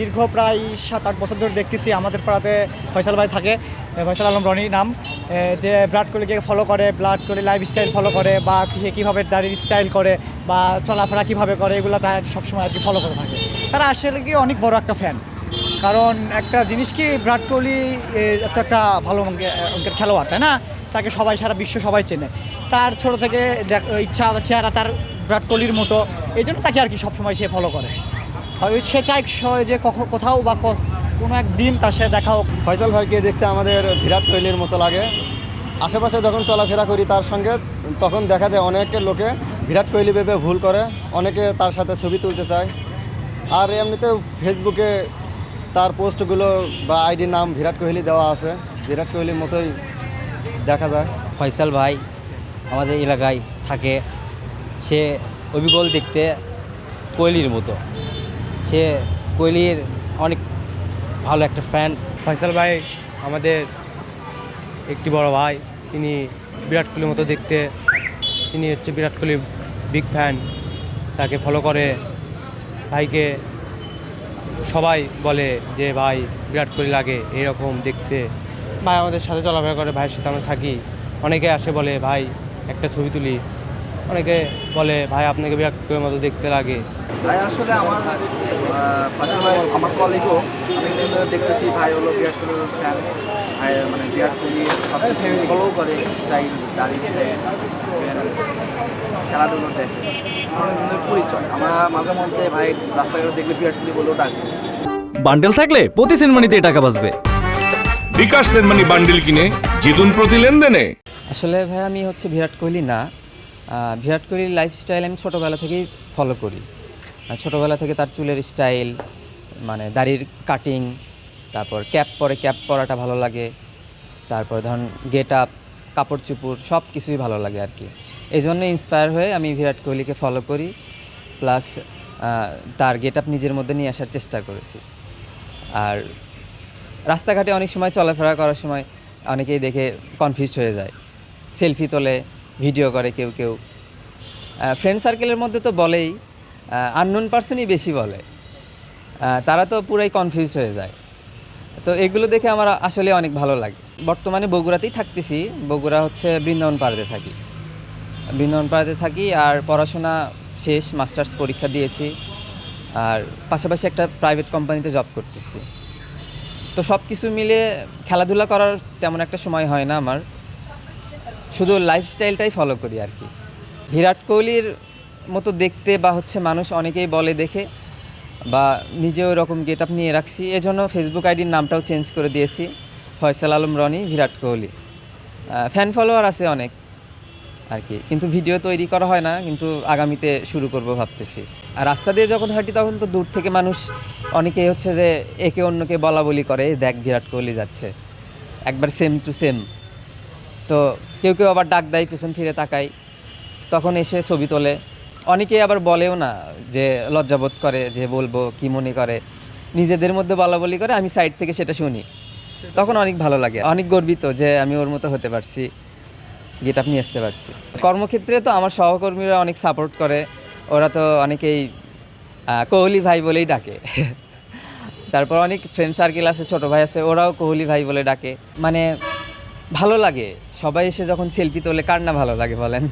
দীর্ঘ প্রায় সাত আট বছর ধরে দেখতেছি আমাদের পাড়াতে ফয়সাল ভাই থাকে ফয়সাল আলম রনি নাম যে বিরাট কোহলিকে ফলো করে Virat Kohli lifestyle follow করে বা সে কীভাবে দাড়ির স্টাইল করে বা চলাফেরা কীভাবে করে এগুলো তারা সবসময় আর কি ফলো করে থাকে। তারা আসলে কি অনেক বড় একটা ফ্যান কারণ একটা জিনিস কি বিরাট কোহলি এ, তো একটা ভালো অঙ্কের খেলোয়াড় তাই না? তাকে সবাই সারা বিশ্ব সবাই চেনে। তার ছোট থেকে ইচ্ছা চেহারা তার বিরাট কোহলির মতো এই জন্য তাকে আর কি সবসময় সে ফলো করে। হয় সে চাই যে কোথাও বা কোনো একদিন তার সাথে দেখা হোক। ফয়সাল ভাইকে দেখতে আমাদের বিরাট কোহলির মতো লাগে। আশেপাশে যখন চলাফেরা করি তার সঙ্গে তখন দেখা যায় অনেকের লোকে বিরাট কোহলি ভেবে ভুল করে অনেকে তার সাথে ছবি তুলতে চায়। আর এমনিতে ফেসবুকে তার পোস্টগুলো বা আইডির নাম বিরাট কোহলি দেওয়া আছে। বিরাট কোহলির মতোই দেখা যায়। ফয়সাল ভাই আমাদের এলাকায় থাকে। সে অবিকল দেখতে কোহলির মতো। সে কোহলির অনেক ভালো একটা ফ্যান ফয়সাল ভাই আমাদের একটি বড় ভাই। তিনি বিরাট কোহলির মতো দেখতে। তিনি হচ্ছে বিরাট কোহলির বিগ ফ্যান তাকে ফলো করে ভাইকে সবাই বলে যে, ভাই, বিরাট কোহলি লাগে এরকম দেখতে। ভাই আমাদের সাথে চলাফেরা করে, ভাইয়ের সাথে আমরা থাকি। অনেকে আসে বলে, ভাই, একটা ছবি তুলি। অনেকে বলে ভাই আপনাকে বিরাট কোহলির মতো দেখতে লাগে। ভাই আসলে আমার পাশে ভাই আমার কলিগও আমি কিন্তু দেখতেছি ভাই হলো বিরাট কোহলির ফ্যান ভাই মানে বিরাট কোহলি সব ফলো করে স্টাইল দাড়ি স্টাইল খেলাধুলো দেখে অনেক পরিচয়। আমরা মাঝে মধ্যে ভাই রাস্তাঘাটে দেখলে বিরাট কোহলি বলেও ডাকি। বান্ডেল থাকলে প্রতি সেনমানিতে টাকা বাঁচবে। বিকাশ সেনমানি বান্ডিল কিনে জিতুন প্রতি লেনদেনে। আসলে ভাই আমি হচ্ছে বিরাট কোহলি না। বিরাট কোহলির লাইফস্টাইল আমি ছোটোবেলা থেকেই ফলো করি। ছোটোবেলা থেকে তার চুলের স্টাইল মানে দাড়ির কাটিং তারপর ক্যাপ পরে ক্যাপ পরাটা ভালো লাগে, তারপর ধরুন গেট আপ কাপড় চুপুর সব কিছুই ভালো লাগে আর কি। এই জন্য ইন্সপায়ার হয়ে আমি বিরাট কোহলিকে ফলো করি প্লাস তার গেট আপ নিজের মধ্যে নিয়ে আসার চেষ্টা করেছি। আর রাস্তাঘাটে অনেক সময় চলাফেরা করার সময় অনেকেই দেখে কনফিউজ হয়ে যায়। সেলফি তোলে ভিডিও করে কেউ কেউ। ফ্রেন্ড সার্কেলের মধ্যে তো বলেই আননোন পার্সনই বেশি বলে। তারা তো পুরাই কনফিউজড হয়ে যায়। তো এগুলো দেখে আমার আসলে অনেক ভালো লাগে। বর্তমানে বগুড়াতেই থাকতেছি। বগুড়া হচ্ছে বৃন্দাবন পাড়াতে থাকি। বৃন্দাবন পাড়াতে থাকি আর পড়াশোনা শেষ মাস্টার্স পরীক্ষা দিয়েছি। আর পাশাপাশি একটা প্রাইভেট কোম্পানিতে জব করতেছি। তো সব কিছু মিলে খেলাধুলা করার তেমন একটা সময় হয় না আমার। শুধু লাইফস্টাইলটাই ফলো করি আর কি। বিরাট কোহলির মতো দেখতে বা হচ্ছে মানুষ অনেকেই বলে দেখে বা নিজেও এরকম গেট আপ নিয়ে রাখছি। এজন্য ফেসবুক আইডির নামটাও চেঞ্জ করে দিয়েছি। ফয়সাল আলম, রনি, বিরাট কোহলি। ফ্যান ফলোয়ার আছে অনেক আর কি। কিন্তু ভিডিও তৈরি করা হয় না, কিন্তু আগামীতে শুরু করব ভাবতেছি। আর রাস্তা দিয়ে যখন হাঁটি তখন তো দূর থেকে মানুষ অনেকেই হচ্ছে যে একে অন্যকে বলা বলি করে, দেখ বিরাট কোহলি যাচ্ছে। একবার সেম টু সেম তো কেউ কেউ আবার ডাক দেয়, পেছন ফিরে তাকাই। তখন এসে ছবি তোলে। অনেকেই আবার বলেও না যে লজ্জাবোধ করে, যে বলব কি মনে করে। নিজেদের মধ্যে বলা বলি করে আমি সাইড থেকে সেটা শুনি। তখন অনেক ভালো লাগে। অনেক গর্বিত যে আমি ওর মতো হতে পারছি গেট আপ নিয়ে আসতে পারছি। কর্মক্ষেত্রে তো আমার সহকর্মীরা অনেক সাপোর্ট করে। ওরা তো অনেকেই কোহলি ভাই বলেই ডাকে। তারপর অনেক ফ্রেন্ড সার্কেল আছে, ছোটো ভাই আছে, ওরাও কোহলি ভাই বলে ডাকে। মানে ভালো লাগে। সবাই এসে যখন সেলফি তোলে কার না ভালো লাগে বলেন?